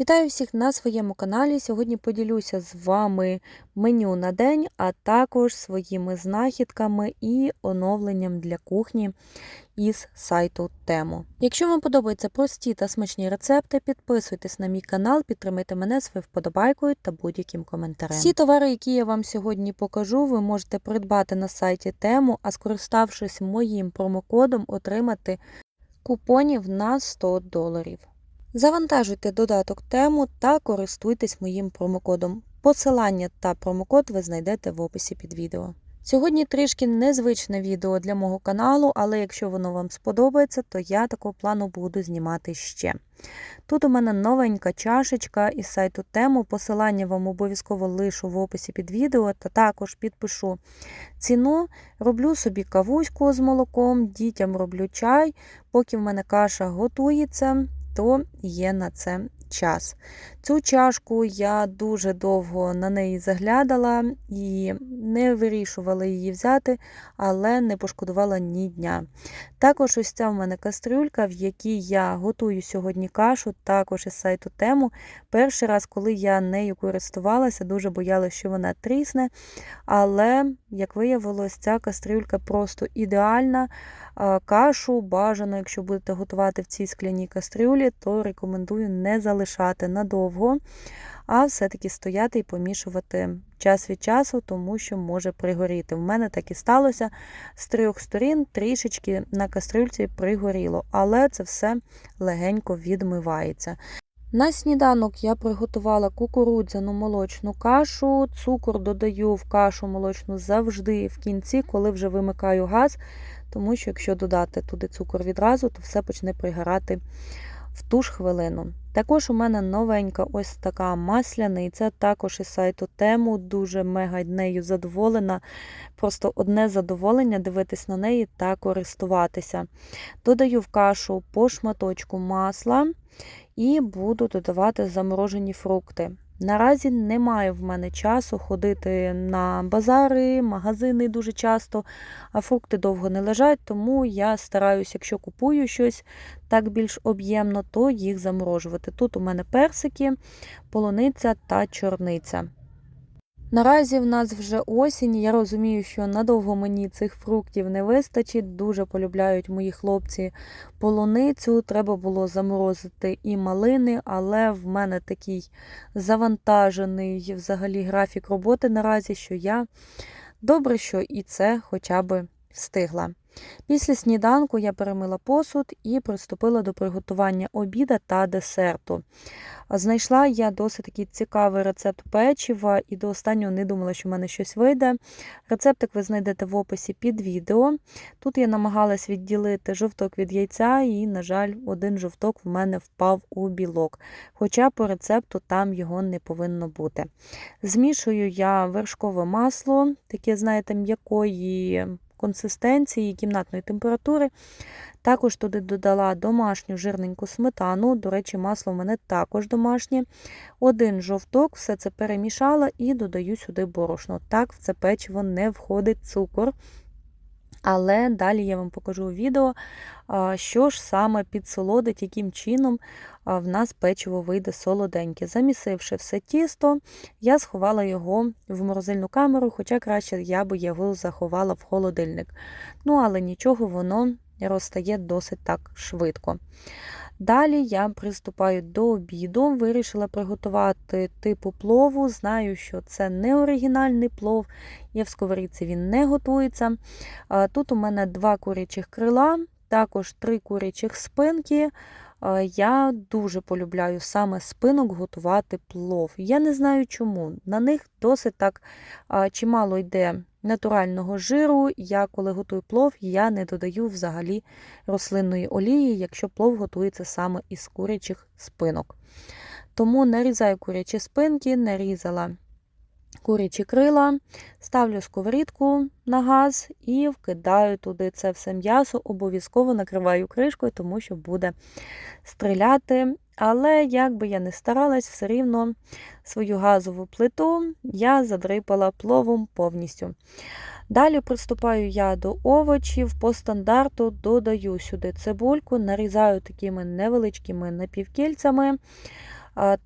Вітаю всіх на своєму каналі. Сьогодні поділюся з вами меню на день, а також своїми знахідками і оновленням для кухні із сайту Тему. Якщо вам подобаються прості та смачні рецепти, підписуйтесь на мій канал, підтримайте мене своєю вподобайкою та будь-яким коментарем. Всі товари, які я вам сьогодні покажу, ви можете придбати на сайті Тему, а скориставшись моїм промокодом, отримати купонів на 100 доларів. Завантажуйте додаток тему та користуйтесь моїм промокодом. Посилання та промокод ви знайдете в описі під відео. Сьогодні трішки незвичне відео для мого каналу, але якщо воно вам сподобається, то я такого плану буду знімати ще. Тут у мене новенька чашечка із сайту тему. Посилання вам обов'язково лишу в описі під відео, та також підпишу ціну. Роблю собі кавуську з молоком, дітям роблю чай, поки в мене каша готується то є на це час. Цю чашку я дуже довго на неї заглядала і не вирішувала її взяти, але не пошкодувала ні дня. Також ось ця в мене кастрюлька, в якій я готую сьогодні кашу, також із сайту тему. Перший раз, коли я нею користувалася, дуже боялася, що вона трісне. Але, як виявилось, ця кастрюлька просто ідеальна. Кашу бажано, якщо будете готувати в цій скляній кастрюлі, то рекомендую не залишати надовго, а все-таки стояти і помішувати час від часу, тому що може пригоріти. В мене так і сталося з трьох сторін трішечки на кастрюльці пригоріло, але це все легенько відмивається. На сніданок я приготувала кукурудзяну молочну кашу, цукор додаю в кашу молочну завжди в кінці, коли вже вимикаю газ, тому що якщо додати туди цукор відразу, то все почне пригорати в ту ж хвилину. Також у мене новенька ось така масляниця, також із сайту тему, дуже мега нею задоволена. Просто одне задоволення дивитись на неї та користуватися. Додаю в кашу по шматочку масла і буду додавати заморожені фрукти. Наразі немає в мене часу ходити на базари, магазини дуже часто, а фрукти довго не лежать, тому я стараюся, якщо купую щось так більш об'ємно, то їх заморожувати. Тут у мене персики, полуниця та чорниця. Наразі в нас вже осінь. Я розумію, що надовго мені цих фруктів не вистачить. Дуже полюбляють мої хлопці полуницю. Треба було заморозити і малини, але в мене такий завантажений взагалі графік роботи наразі, що я добре, що і це хоча б встигла. Після сніданку я перемила посуд і приступила до приготування обіда та десерту. Знайшла я досить такий цікавий рецепт печива, і до останнього не думала, що в мене щось вийде. Рецептик ви знайдете в описі під відео. Тут я намагалась відділити жовток від яйця, і, на жаль, один жовток в мене впав у білок. Хоча по рецепту там його не повинно бути. Змішую я вершкове масло, таке, знаєте, м'якої консистенції кімнатної температури. Також туди додала домашню жирненьку сметану, до речі, масло в мене також домашнє. Один жовток, все це перемішала і додаю сюди борошно. Так, в це печиво не входить цукор. Але далі я вам покажу у відео, що ж саме підсолодить, яким чином в нас печиво вийде солоденьке. Замісивши все тісто, я сховала його в морозильну камеру, хоча краще я би його заховала в холодильник. Ну, але нічого, воно розтає досить так швидко. Далі я приступаю до обіду, вирішила приготувати типу плову. Знаю, що це не оригінальний плов, і в сковорідці він не готується. Тут у мене два курячих крила, також три курячих спинки. Я дуже полюбляю саме спинок готувати плов. Я не знаю чому. На них досить так чимало йде натурального жиру. Я, коли готую плов, я не додаю взагалі рослинної олії, якщо плов готується саме із курячих спинок. Тому нарізаю курячі спинки, нарізала курячі крила, ставлю сковорідку на газ і вкидаю туди це все м'ясо, обов'язково накриваю кришкою, тому що буде стріляти. Але, як би я не старалась, все рівно свою газову плиту я задрипала пловом повністю. Далі приступаю я до овочів, по стандарту додаю сюди цибульку, нарізаю такими невеличкими напівкільцями.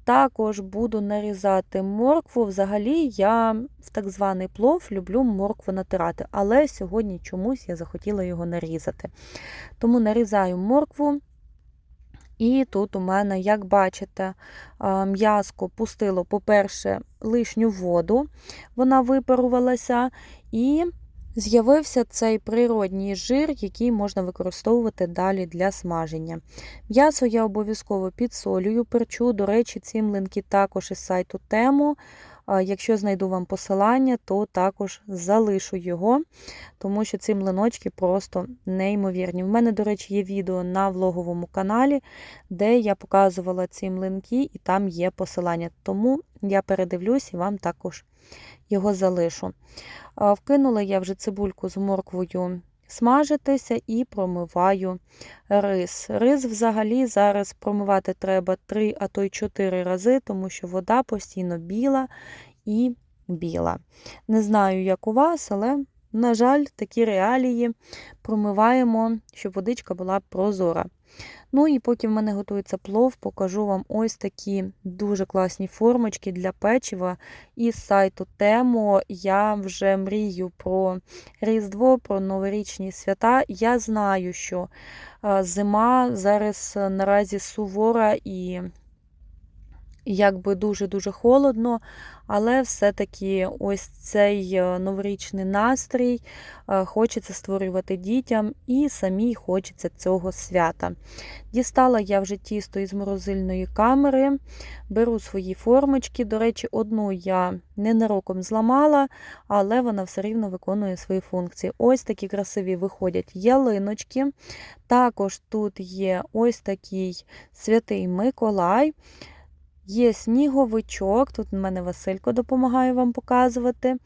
Також буду нарізати моркву. Взагалі, я в так званий плов люблю моркву натирати, але сьогодні чомусь я захотіла його нарізати. Тому нарізаю моркву. І тут у мене, як бачите, м'язко пустило, по-перше, лишню воду, вона випарувалася, і з'явився цей природній жир, який можна використовувати далі для смаження. М'ясо я обов'язково підсолюю, перчу. До речі, ці млинки також із сайту тему. Якщо знайду вам посилання, то також залишу його, тому що ці млиночки просто неймовірні. В мене, до речі, є відео на влоговому каналі, де я показувала ці млинки, і там є посилання. Тому я передивлюсь і вам також його залишу. Вкинула я вже цибульку з морквою смажитися і промиваю рис. Рис взагалі зараз промивати треба 3, а то й 4 рази, тому що вода постійно біла і біла. Не знаю, як у вас, але, на жаль, такі реалії промиваємо, щоб водичка була прозора. Ну і поки в мене готується плов, покажу вам ось такі дуже класні формочки для печива. Із сайту Темо я вже мрію про Різдво, про новорічні свята. Я знаю, що зима зараз наразі сувора і якби дуже-дуже холодно, але все-таки ось цей е, новорічний настрій е, хочеться створювати дітям і самій хочеться цього свята. Дістала я вже тісто із морозильної камери, беру свої формочки. До речі, одну я ненароком зламала, але вона все рівно виконує свої функції. Ось такі красиві виходять ялиночки. Також тут є ось такий святий Миколай. Є сніговичок, тут в мене Василько допомагає вам показувати.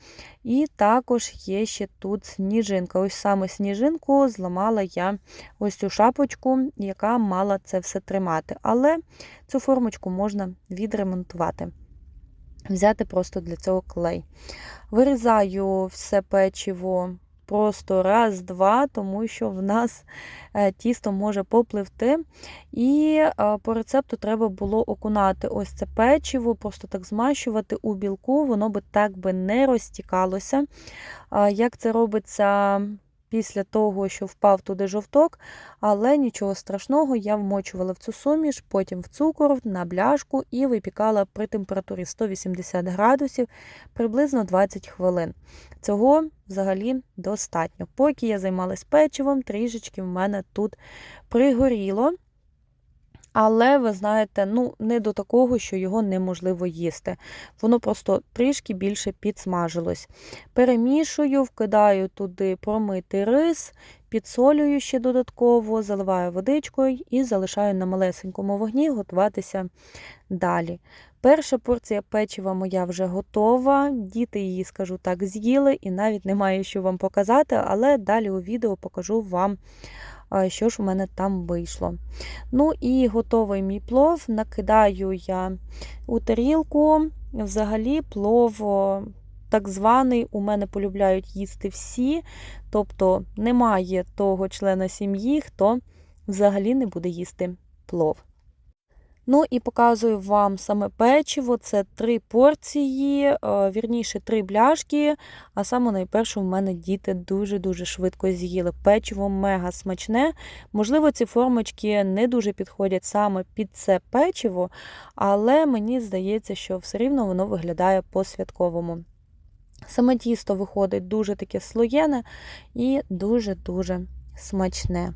І також є ще тут сніжинка. Ось саме сніжинку зламала я ось цю шапочку, яка мала це все тримати. Але цю формочку можна відремонтувати. Взяти просто для цього клей. Вирізаю все печиво просто раз-два, тому що в нас е, тісто може попливти. І е, по рецепту треба було окунати ось це печиво, просто так змащувати у білку, воно би так би не розтікалося. Як це робиться після того, що впав туди жовток, але нічого страшного, я вмочувала в цю суміш, потім в цукор на бляшку і випікала при температурі 180 градусів приблизно 20 хвилин. Цього взагалі достатньо. Поки я займалась печивом, трішечки в мене тут пригоріло. Але, ви знаєте, ну, не до такого, що його неможливо їсти. Воно просто трішки більше підсмажилось. Перемішую, вкидаю туди промитий рис, підсолюю ще додатково, заливаю водичкою і залишаю на малесенькому вогні готуватися далі. Перша порція печива моя вже готова. Діти її, скажу так, з'їли, і навіть немає що вам показати, але далі у відео покажу вам що ж у мене там вийшло. Ну і готовий мій плов. Накидаю я у тарілку. Взагалі, плов. Так званий, у мене полюбляють їсти всі, тобто немає того члена сім'ї, хто взагалі не буде їсти плов. Ну і показую вам саме печиво. Це три порції, е, вірніше, три бляшки. А саме найперше, в мене діти дуже-дуже швидко з'їли. Печиво мега смачне. Можливо, ці формочки не дуже підходять саме під це печиво, але мені здається, що все рівно воно виглядає по-святковому. Саме тісто виходить дуже таке слоєне і дуже-дуже смачне.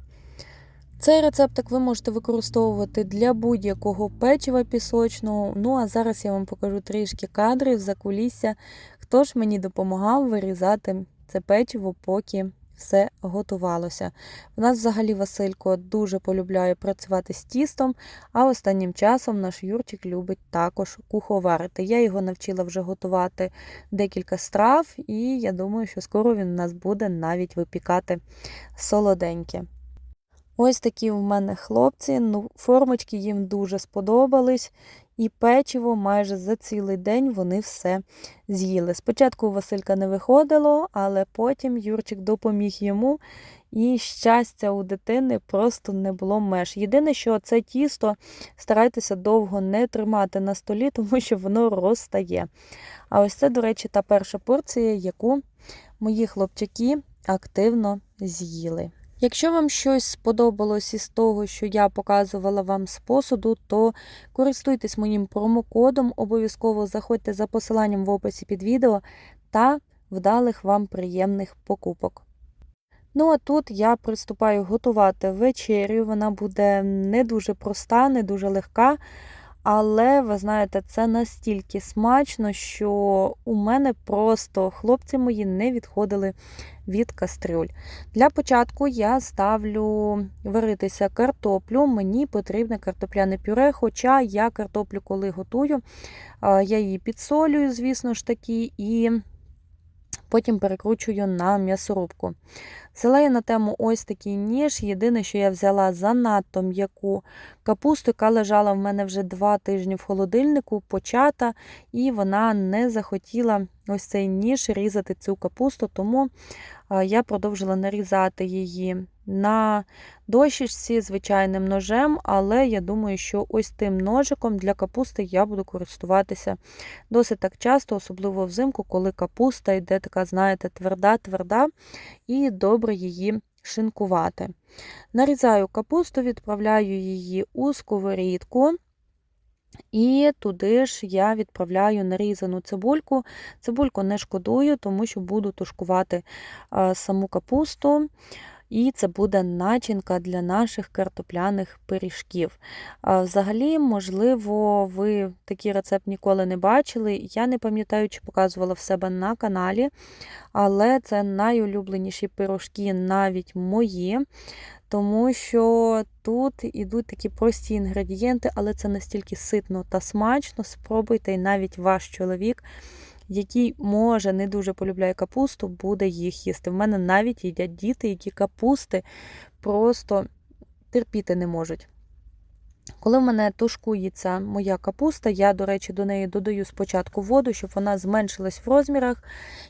Цей рецептик ви можете використовувати для будь-якого печива пісочного. Ну, а зараз я вам покажу трішки кадрів за кулісся, хто ж мені допомагав вирізати це печиво, поки все готувалося. У нас взагалі Василько дуже полюбляє працювати з тістом, а останнім часом наш Юрчик любить також куховарити. Я його навчила вже готувати декілька страв, і я думаю, що скоро він у нас буде навіть випікати солоденьке. Ось такі в мене хлопці, ну, формочки їм дуже сподобались, і печиво майже за цілий день вони все з'їли. Спочатку Василька не виходило, але потім Юрчик допоміг йому, І щастя у дитини просто не було меж. Єдине, що це тісто старайтеся довго не тримати на столі, тому що воно розтає. А ось це, до речі, та перша порція, яку мої хлопчаки активно з'їли. Якщо вам щось сподобалось із того, що я показувала вам з посуду, то користуйтесь моїм промокодом, обов'язково заходьте за посиланням в описі під відео та вдалих вам приємних покупок. Ну, а тут я приступаю готувати вечерю. Вона буде не дуже проста, не дуже легка. Але, ви знаєте, це настільки смачно, що у мене просто хлопці мої не відходили від кастрюль. Для початку я ставлю варитися картоплю. Мені потрібне картопляне пюре, хоча я картоплю, коли готую, я її підсолюю, звісно ж таки, і потім перекручую на м'ясорубку. Взяла на тему ось такий ніж. Єдине, що я взяла занадто м'яку капусту, яка лежала в мене вже два тижні в холодильнику, почата, і вона не захотіла ось цей ніж різати цю капусту, тому я продовжила нарізати її на дощечці звичайним ножем, але я думаю, що ось тим ножиком для капусти я буду користуватися досить так часто, особливо взимку, коли капуста йде така, знаєте, тверда-тверда, і добре її шинкувати. Нарізаю капусту, відправляю її у сковорідку. І туди ж я відправляю нарізану цибульку. Цибульку не шкодую, тому що буду тушкувати саму капусту. І це буде начинка для наших картопляних пиріжків. Взагалі, можливо, ви такий рецепт ніколи не бачили. Я не пам'ятаю, чи показувала в себе на каналі, але це найулюбленіші пирожки, навіть мої. Тому що тут ідуть такі прості інгредієнти, але це настільки ситно та смачно. Спробуйте, і навіть ваш чоловік який може не дуже полюбляє капусту, буде їх їсти. В мене навіть їдять діти, які капусти просто терпіти не можуть. Коли в мене тушкується моя капуста, я, до речі, до неї додаю спочатку воду, щоб вона зменшилась в розмірах,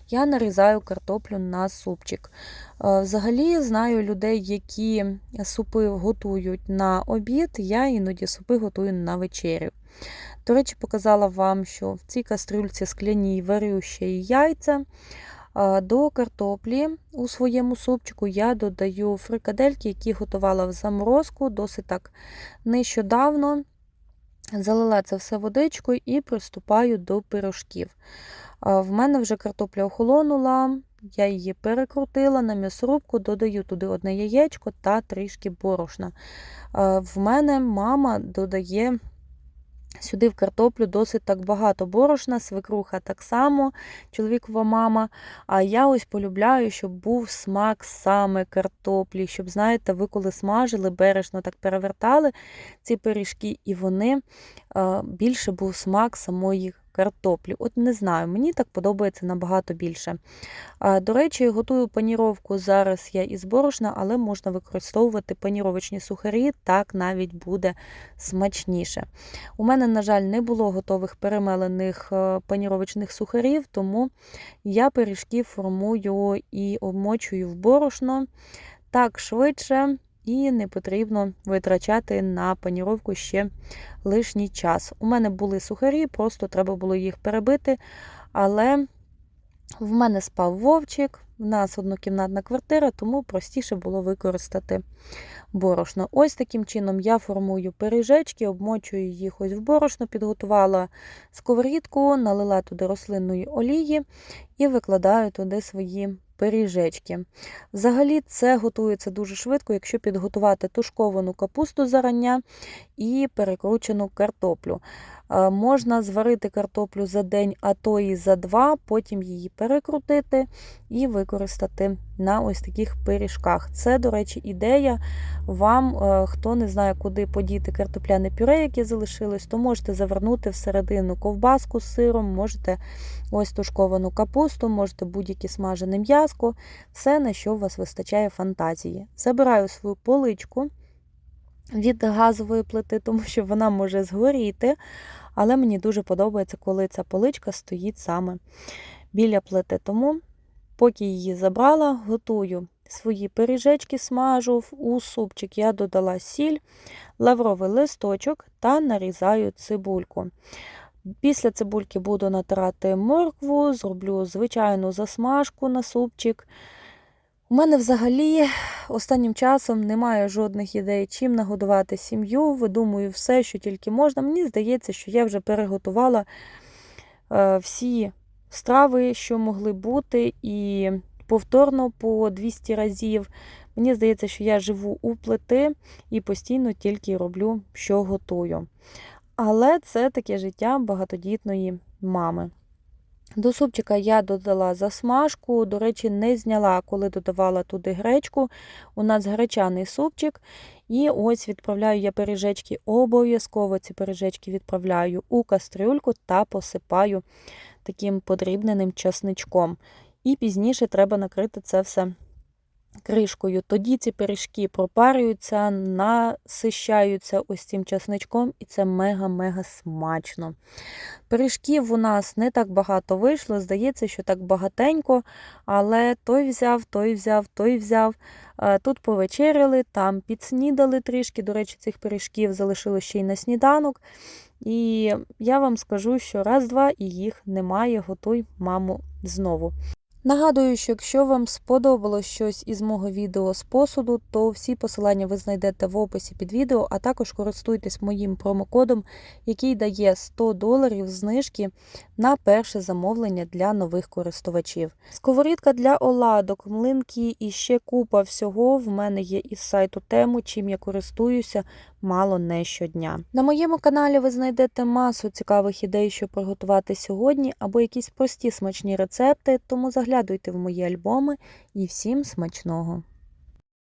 я нарізаю картоплю на супчик. Е, взагалі, знаю людей, які супи готують на обід, я іноді супи готую на вечерю. До речі, показала вам, що в цій кастрюльці скляній варю ще і яйця. До картоплі у своєму супчику я додаю фрикадельки, які готувала в заморозку досить так нещодавно. Залила це все водичкою і приступаю до пирожків. В мене вже картопля охолонула, я її перекрутила на м'ясорубку, додаю туди одне яєчко та трішки борошна. В мене мама додає Сюди в картоплю досить так багато борошна, свекруха так само, чоловікова мама. А я ось полюбляю, щоб був смак саме картоплі, щоб, знаєте, ви коли смажили, бережно так перевертали ці пиріжки, і вони більше був смак самої картоплі. От не знаю, мені так подобається набагато більше. До речі, готую паніровку зараз я із борошна, але можна використовувати паніровочні сухарі, так навіть буде смачніше. У мене, на жаль, не було готових перемелених е, паніровочних сухарів, тому я пиріжки формую і обмочую в борошно так швидше і не потрібно витрачати на паніровку ще лишній час. У мене були сухарі, просто треба було їх перебити, але в мене спав вовчик, в нас однокімнатна квартира, тому простіше було використати борошно. Ось таким чином я формую пиріжечки, обмочую їх ось в борошно, підготувала сковорідку, налила туди рослинної олії і викладаю туди свої пиріжечки. Взагалі, це готується дуже швидко, якщо підготувати тушковану капусту зарання і перекручену картоплю. Е, можна зварити картоплю за день, а то і за два, потім її перекрутити і використати на ось таких пиріжках. Це, до речі, ідея вам, е, хто не знає, куди подіти картопляне пюре, яке залишилось, то можете завернути всередину ковбаску з сиром, можете ось тушковану капусту, можете будь-яке смажене м'язко, все, на що у вас вистачає фантазії. Забираю свою поличку. Від газової плити, тому що вона може згоріти, але мені дуже подобається, коли ця поличка стоїть саме біля плити. Тому, поки її забрала, готую свої пиріжечки смажу. У супчик я додала сіль, лавровий листочок та нарізаю цибульку. Після цибульки буду натирати моркву, зроблю звичайну засмажку на супчик. У мене взагалі останнім часом немає жодних ідей, чим нагодувати сім'ю. Видумую все, що тільки можна. Мені здається, що я вже переготувала е, всі страви, що могли бути, і повторно по 200 разів. Мені здається, що я живу у плити і постійно тільки роблю, що готую. Але це таке життя багатодітної мами. До супчика я додала засмажку, до речі, не зняла, коли додавала туди гречку. У нас гречаний супчик. І ось відправляю я пиріжечки. Обов'язково ці пиріжечки відправляю у кастрюльку та посипаю таким подрібненим часничком. І пізніше треба накрити це все кришкою. Тоді ці пиріжки пропарюються, насищаються ось цим часничком, і це мега-мега смачно. Пиріжків у нас не так багато вийшло, здається, що так багатенько, але той взяв, той взяв, той взяв. Е, Тут повечеряли, там підснідали трішки. До речі, цих пиріжків залишилось ще й на сніданок. І я вам скажу, що раз-два і їх немає. Готуй, маму, знову. Нагадую, що якщо вам сподобалось щось із мого відео з посуду, то всі посилання ви знайдете в описі під відео, а також користуйтесь моїм промокодом, який дає 100 доларів знижки на перше замовлення для нових користувачів. Сковорідка для оладок, млинки і ще купа всього в мене є із сайту тему, чим я користуюся мало не щодня. На моєму каналі ви знайдете масу цікавих ідей, що приготувати сьогодні, або якісь прості смачні рецепти, тому заглядуйте в мої альбоми і всім смачного!